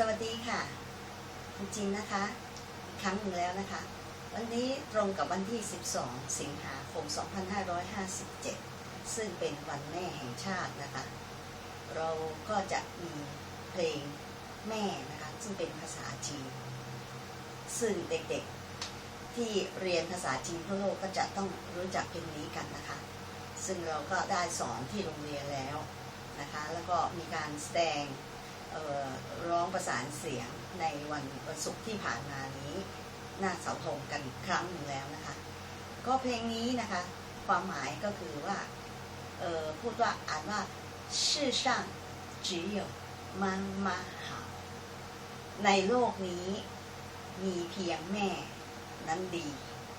สวัสดีค่ะ คุณจินนะคะ ครั้งหนึ่งแล้วนะคะ วันนี้ตรงกับวันที่ 12 สิงหาคม 2557 ซึ่งเป็นวันแม่แห่งชาตินะคะ เราก็จะมีเพลงแม่นะคะ ซึ่งเป็นภาษาจีน ซึ่งเด็กๆที่เรียนภาษาจีนทั่วโลกก็จะต้องรู้จักเพลงนี้กันนะคะ ซึ่งเราก็ได้สอนที่โรงเรียนแล้วนะคะ แล้วก็มีการแสดง ร้องประสานเสียงในวันวันศุกร์ที่ผ่านมานี้ หน้าเสาธงกันอีกครั้งหนึ่งแล้วนะคะ ก็เพลงนี้นะคะ ความหมายก็คือว่าเอ่อพูดว่าอ่านว่า世上只有妈妈好ในโลกนี้มีเพียงแม่นั้นดี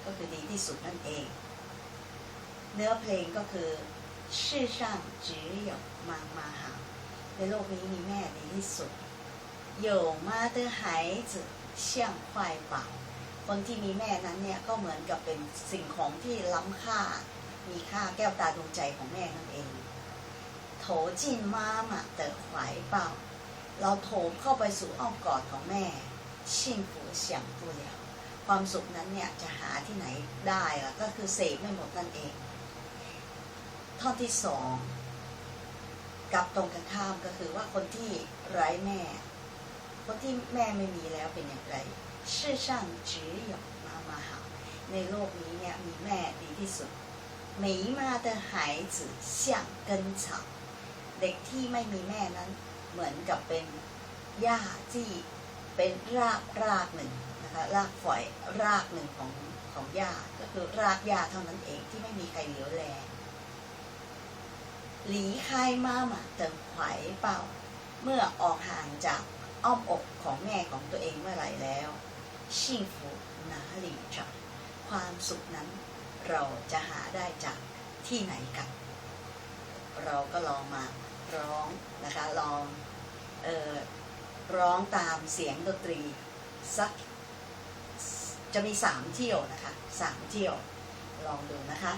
ก็คือดีที่สุดนั่นเอง เนื้อเพลงก็คือ世上只有妈妈好 ในโลกนี้มีแม่ในที่สุดโยมาเตอไฮจืเคป่าคนที่มีแม่นั้นเนี่ยก็เหมือนกับเป็นสิ่งของที่ล้ำค่า มีค่าแก้วตาดวงใจของแม่นั่นเองโถจินมาหมาเตอร์ควาป่าเราโถมเข้าไปสู่อ้อมกอดของแม่ชิงผูเสียงตัวเดียวความสุขนั้นเนี่ยจะหาที่ไหนได้ก็คือเสกไม่หมดนั่นเอง ท่อนที่สอง กับตรงกันข้ามก็คือว่าคนที่ไร้แม่ คนที่แม่ไม่มีแล้วเป็นอย่างไร世上只有妈妈好ในโลกนี้เนี่ยมีแม่ดีที่สุด没妈的孩子像根草เด็กที่ไม่มีแม่นั้น เหมือนกับเป็นหญ้าที่เป็นรากรากหนึ่งนะคะรากฝอยรากหนึ่งของของหญ้าก็คือรากหญ้าเท่านั้นเองที่ไม่มีใครเหลียวแล หลีค่ายมาหมาเติมไขวเป่า เมื่อออกห่างจากอ้อมอกของแม่ของตัวเองเมื่อไหร่แล้วชิงฟูนาหลีจักความสุขนั้นเราจะหาได้จากที่ไหนกัน เราก็ลองมาร้องนะคะลองเออร้องตามเสียงดนตรีสักจะมีสามเที่ยวนะคะสามเที่ยว ลองดูนะคะ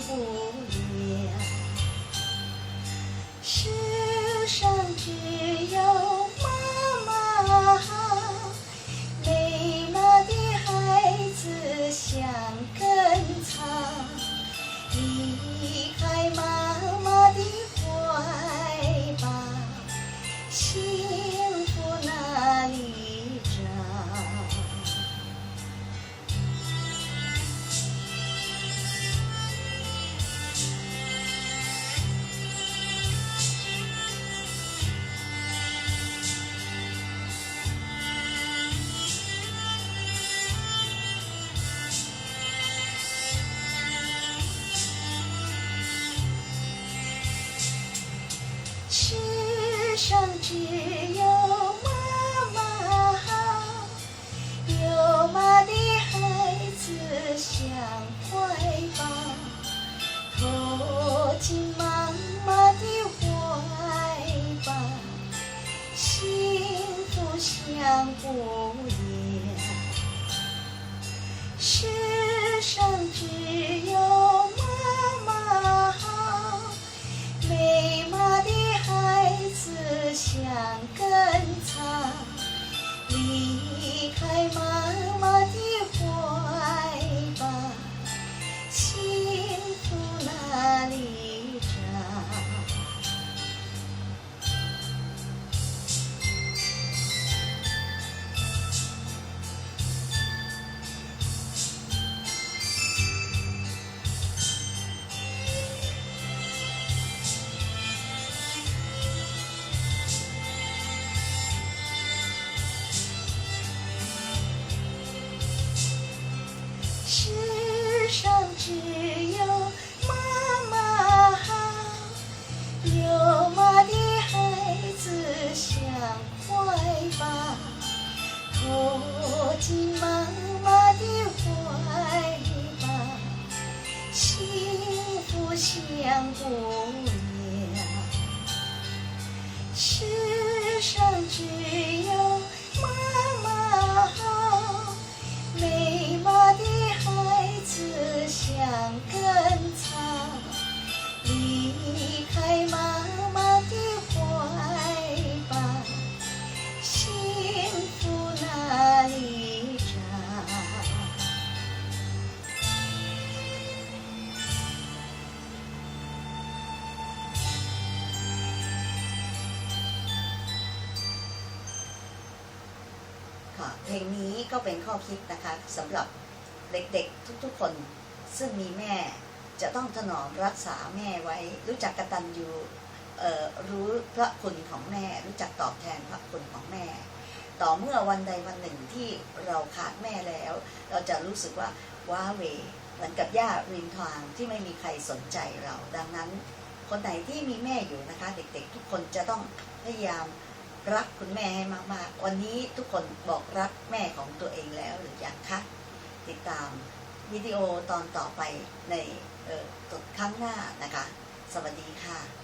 不了。世上只只有妈妈好，有妈的孩子像怀抱，投进妈妈的怀抱，幸福享不 เพลงนี้ก็เป็นข้อคิดนะคะสำหรับเด็กๆทุกๆคน ซึ่งมีแม่จะต้องถนอมรักษาแม่ไว้ รู้จักกตัญญูเอ่อรู้พระคุณของแม่ รู้จักตอบแทนพระคุณของแม่ ต่อเมื่อวันใดวันหนึ่งที่เราขาดแม่แล้ว เราจะรู้สึกว่าว้าเวเหมือนกับย่าริมทางที่ไม่มีใครสนใจเรา ดังนั้น คนไหนที่มีแม่อยู่นะคะ เด็กๆ ทุกคนจะต้องพยายาม รักคุณแม่ให้มากๆ วันนี้ทุกคนบอกรักแม่ของตัวเองแล้วหรือยังคะ ติดตามวิดีโอตอนต่อไปในเอ่อครั้งหน้านะคะ สวัสดีค่ะ